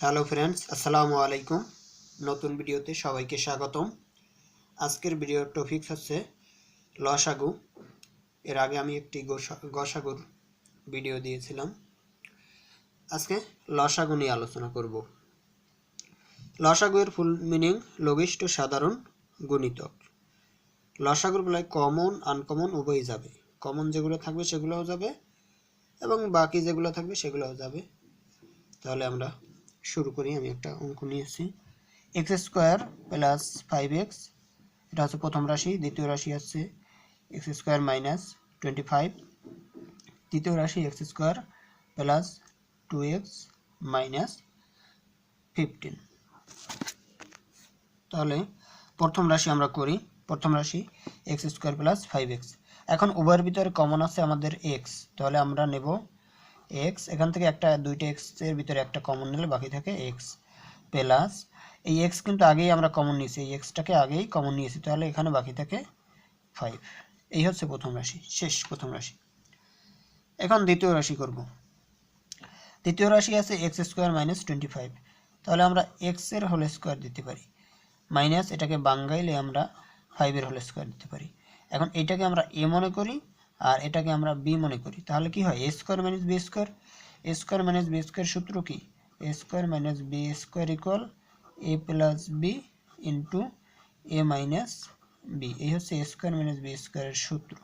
Hello friends, আসসালামু আলাইকুম। নতুন ভিডিওতে সবাইকে স্বাগতম। আজকের ভিডিওর টপিক হচ্ছে লসাগু। এর আগে আমি একটি গোসা- গসাগুর ভিডিও দিয়েছিলাম। আজকে লসাগু নিয়ে আলোচনা করব। লসাগুর ফুল মিনিং লঘিষ্ঠ, সাধারণ, গুণিতক। লসাগুর কমন, আনকমন, উভয়ই যাবে। কমন যেগুলো থাকবে সেগুলোও যাবে এবং বাকি যেগুলো থাকবে সেগুলোও যাবে। তাহলে আমরা শুরু করি, আমি একটা অঙ্ক নিয়েছি। X square plus five x এটা হচ্ছে প্রথম রাশি, দ্বিতীয় রাশি হচ্ছে x square minus twenty five তৃতীয় রাশি x square plus two x minus fifteen তাহলে প্রথম রাশি আমরা করি, প্রথম রাশি x square plus five x এখন উভয়ের ভিতরে কমন আছে আমাদের এক্স তাহলে আমরা নেব এক্স এখান থেকে একটা, দুইটা এক্সের ভিতরে একটা কমন নিলে বাকি থাকে এক্স প্লাস এই এক্স কিন্তু আগেই আমরা কমন নিয়েছি, এই এক্সটাকে আগেই কমন নিয়েছি, তাহলে এখানে বাকি থাকে ফাইভ এই হচ্ছে প্রথম রাশি, শেষ প্রথম রাশি। এখন দ্বিতীয় রাশি করব। দ্বিতীয় রাশি আছে x square minus twenty five তাহলে আমরা এক্সের হোল স্কোয়ার দিতে পারি। মাইনাস এটাকে বাঙ্গাইলে আমরা ফাইভের হোল স্কোয়ার দিতে পারি। এখন এটাকে আমরা এ মনে করি আর এটাকে আমরা বি মনে করি। তাহলে কি হয়? A square minus b square a square minus b square সূত্র কি? A square minus b square equal a plus b into a minus b এই হচ্ছে এ স্কোয়ার মাইনাস বি স্কোয়ারের সূত্র।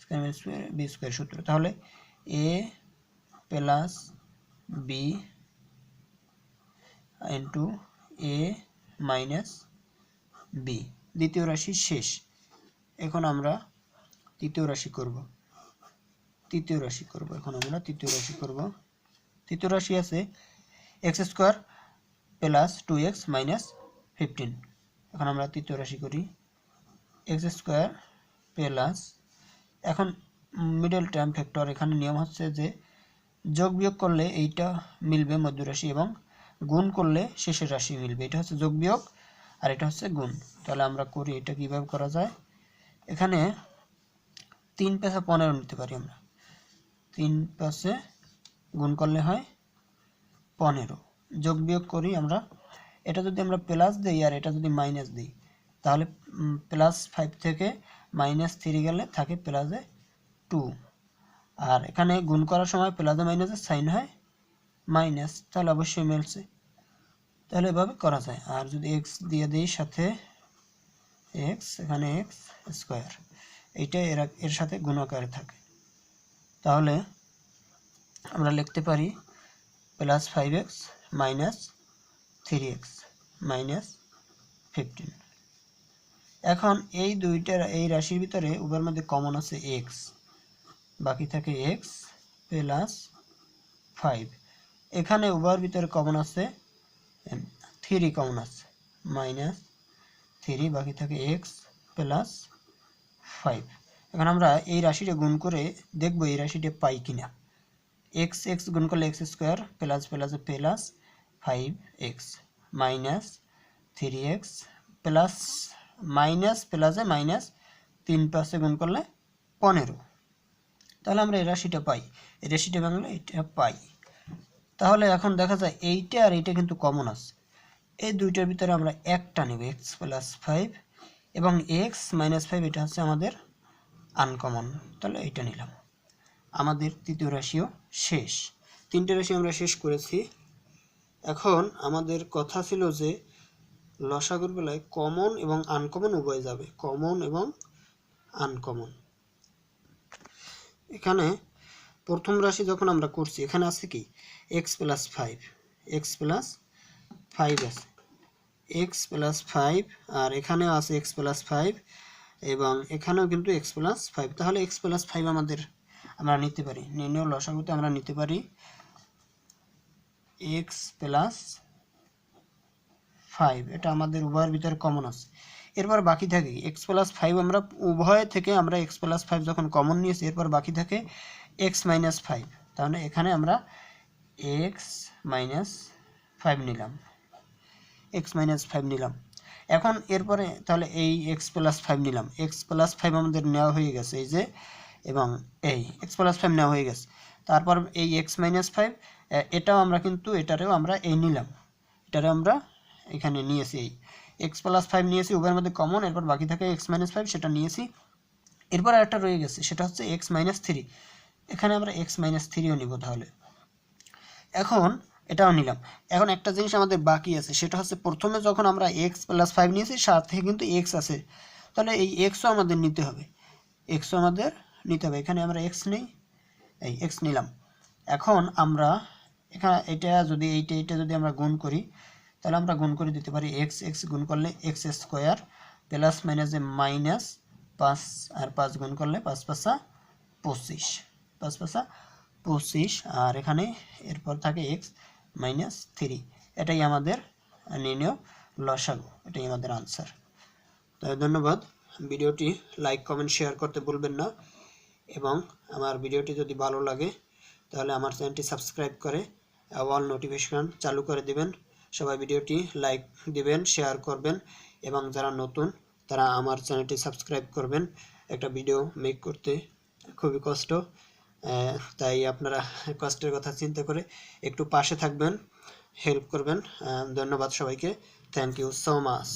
স্কোয়ার মাইনাস বি স্কোয়ার সূত্র। তাহলে a plus b into a minus b দ্বিতীয় রাশি শেষ। এখন আমরা তৃতীয় রাশি করব। তৃতীয় রাশি করব। এখন আমরা তৃতীয় রাশি করব। তৃতীয় রাশি আছে x square plus two x minus fifteen. এখন আমরা তৃতীয় রাশি করি। এক্স স্কোয়ার প্লাস এখন মিডল টার্ম ফ্যাক্টর, এখানে নিয়ম হচ্ছে যে যোগ বিয়োগ করলে এইটা মিলবে মধ্য রাশি এবং গুণ করলে শেষের রাশি মিলবে। এটা হচ্ছে যোগ বিয়োগ আর এটা হচ্ছে গুণ। তাহলে আমরা করি এটা কীভাবে করা যায়? এখানে তিন পেসা পনেরো নিতে পারি আমরা। তিন পাশে গুণ করলে হয় পনেরো। যোগ বিয়োগ করি আমরা। এটা যদি আমরা প্লাস দিই আর এটা যদি মাইনাস দিই, তাহলে প্লাস ফাইভ থেকে মাইনাস থ্রি গেলে থাকে প্লাসে টু আর এখানে গুণ করার সময় প্লাসে মাইনাসে সাইন হয় মাইনাস তাহলে অবশ্যই মিলছে। তাহলে এভাবে করা যায়। আর যদি এক্স দিয়ে দিই সাথে এক্স এখানে এক্স স্কোয়ার এইটা এর এর সাথে গুণ আকারে থাকে। তাহলে আমরা লিখতে পারি plus five x minus three x minus fifteen এখন এই দুইটার এই রাশির ভিতরে উভয়ের মধ্যে কমন আছে এক্স বাকি থাকে এক্স প্লাস ফাইভ এখানে উভয়ের ভিতরে কমন আছে থ্রি কমন আছে। মাইনাস থ্রি বাকি থাকে এক্স প্লাস ফাইভ এখন আমরা এই রাশিটা গুণ করে দেখব এই রাশিটা পাই কিনা। এক্স এক্স গুণ করলে x square plus plus plus five x minus three x plus minus প্লাসে মাইনাস তিন পাশে গুণ করলে পনেরো। তাহলে আমরা এই রাশিটা পাই। এই রাশিটা বাংলা এটা পাই। তাহলে এখন দেখা যায় এইটা আর এইটা কিন্তু কমন আছে। এই দুইটার ভিতরে আমরা একটা নেব এক্স প্লাস ফাইভ এবং এক্স মাইনাস ফাইভ এটা হচ্ছে আমাদের আনকমন তাহলে এইটা নিলাম। আমাদের তৃতীয় রাশিও শেষ। তিনটে রাশি আমরা শেষ করেছি। এখন আমাদের কথা ছিল যে লসাগুর বেলায় কমন এবং আনকমন উভয় যাবে। কমন এবং আনকমন এখানে প্রথম রাশি যখন আমরা করছি, এখানে আছে কি? X plus five x plus five আছে। এক্স প্লাস ফাইভ আর এখানেও আছে এক্স প্লাস ফাইভ এবং এখানেও কিন্তু এক্স প্লাস ফাইভ তাহলে এক্স প্লাস ফাইভ আমাদের, আমরা নিতে পারি। নির্ণয় লসাগুতে আমরা নিতে পারি এক্স প্লাস ফাইভ এটা আমাদের উভয়ের ভিতরে কমন আছে। এরপর বাকি থাকে এক্স প্লাস ফাইভ আমরা উভয় থেকে আমরা এক্স প্লাস ফাইভ যখন কমন নিয়েছি, এরপর বাকি থাকে এক্স মাইনাস ফাইভ তাহলে এখানে আমরা এক্স মাইনাস ফাইভ নিলাম। এক্স মাইনাস ফাইভ নিলাম। এখন এরপরে তাহলে এই এক্স প্লাস ফাইভ নিলাম। এক্স প্লাস ফাইভ আমাদের নেওয়া হয়ে গেছে এই যে, এবং এই এক্স প্লাস ফাইভ নেওয়া হয়ে গেছে। তারপর এই এক্স মাইনাস ফাইভ এটাও আমরা কিন্তু এটারেও আমরা এই নিলাম। এটারে আমরা এখানে নিয়েছি এই। এক্স প্লাস ফাইভ নিয়েছি, উভয়ের মধ্যে কমন এরপর বাকি থাকে এক্স মাইনাস ফাইভ সেটা নিয়েছি। এরপর একটা রয়ে গেছে, সেটা হচ্ছে এক্স মাইনাস থ্রি এখানে আমরা এক্স মাইনাস থ্রিও নিব তাহলে। এখন এটাও নিলাম। এখন একটা জিনিস আমাদের বাকি আছে, সেটা হচ্ছে প্রথমে যখন আমরা এক্স প্লাস ফাইভ নিয়েছি, সাথে কিন্তু এক্স আছে। তাহলে এই এক্সও আমাদের নিতে হবে। এক্সও আমাদের নিতে হবে। এখানে আমরা এক্স নেই, এই এক্স নিলাম। এখন আমরা এখানে এটা যদি, এইটা এইটা যদি আমরা গুণ করি, তাহলে আমরা গুণ করে দিতে পারি এক্স এক্স গুণ করলে এক্স স্কোয়ার প্লাস মাইনাসে মাইনাস পাঁচ আর পাঁচ গুণ করলে পাঁচ পাঁচা পঁচিশ। পাঁচ পাঁচা পঁচিশ, আর এখানে এরপর থাকে এক্স মাইনাস থ্রি এটাই আমাদের নির্ণয় লসাগু, এটাই আমাদের আনসার তাই ধন্যবাদ। ভিডিওটি লাইক কমেন্ট শেয়ার করতে ভুলবেন না। এবং আমার ভিডিওটি যদি ভালো লাগে, তাহলে আমার চ্যানেলটি সাবস্ক্রাইব করে অল নোটিফিকেশন চালু করে দিবেন। সবাই ভিডিওটি লাইক দিবেন শেয়ার করবেন। এবং যারা নতুন, তারা আমার চ্যানেলটি সাবস্ক্রাইব করবেন। একটা ভিডিও মেক করতে খুবই কষ্ট। তাই আপনারা কষ্টের কথা চিন্তা করে একটু পাশে থাকবেন হেল্প করবেন। ধন্যবাদ সবাইকে। Thank you so much